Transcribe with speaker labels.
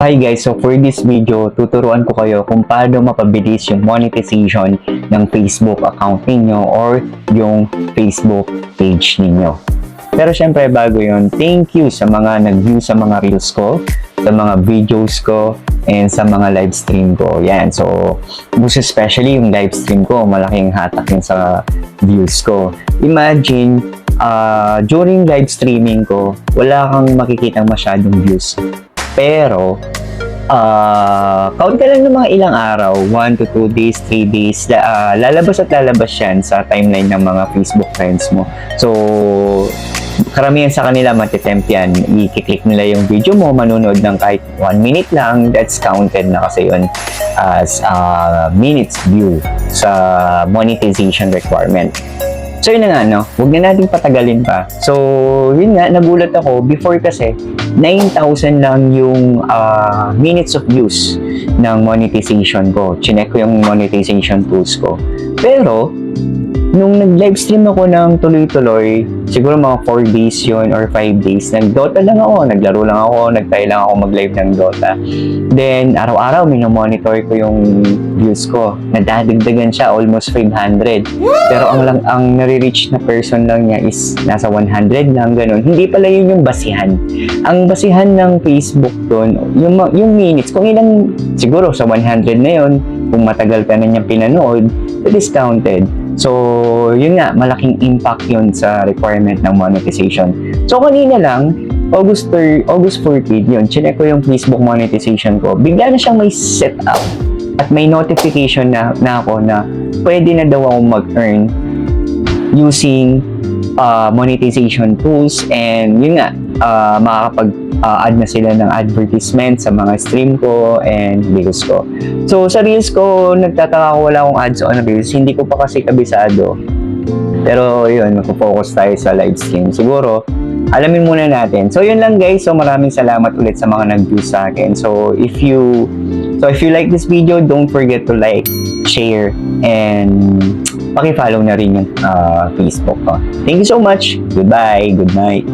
Speaker 1: Hi guys, so for this video, tuturuan ko kayo kung paano mapabilis yung monetization ng Facebook account ninyo or yung Facebook page ninyo. Pero syempre bago yon, thank you sa mga nag-view sa mga reels ko, sa mga videos ko, and sa mga live stream ko. Yan, so most especially yung live stream ko, malaking hatak yun sa views ko. Imagine, ah, during live streaming ko, wala kang makikitang masyadong views. Pero, ah count ka lang ng mga ilang araw, 1 to 2 days, 3 days, ah, lalabas at lalabas yan sa timeline ng mga Facebook friends mo. So, karamihan sa kanila matitempt yan. I-click nila yung video mo, manunood ng kahit 1 minute lang, that's counted na kasi yun as ah, minutes view sa monetization requirement. So yun na nga, no? Huwag na natin patagalin pa. So, yun nga, nagulat ako. Before kasi, 9,000 lang yung ah, minutes of views ng monetization ko. Chinek ko yung monetization tools ko. Pero, nung nag-livestream ako ng tuloy-tuloy, siguro mga 4 days yun or 5 days, nag-Dota lang ako, naglaro lang ako, nag-try lang ako mag-live ng Dota. Then, araw-araw, minomonitor ko yung views ko. Nadadagdagan siya, almost 500. Pero ang lang ang nare-reach na person lang niya is nasa 100 lang, ganun. Hindi pala yun yung basihan. Ang basihan ng Facebook doon, yung, yung minutes, kung ilang, siguro sa 100 na yun, kung matagal ka na niyang pinanood, that is counted. So, yun nga, malaking impact yun sa requirement ng monetization. So, kanina lang, August 3, August 14 yun, chinek ko yung Facebook monetization ko. Bigla na siyang may setup at may notification na, na ako na pwede na daw ako mag-earn using uh, monetization tools and yun nga, uh, makakapag uh, na sila ng advertisement sa mga stream ko and reels ko. So sa reels ko, nagtataka ko wala akong ads on reels. Hindi ko pa kasi kabisado. Pero yun, magpo-focus tayo sa live stream. Siguro, alamin muna natin. So yun lang guys. So maraming salamat ulit sa mga nag-view sa akin. So if you So if you like this video, don't forget to like, share, and paki-follow na rin yung uh, Facebook ko. Thank you so much. Goodbye. Good night.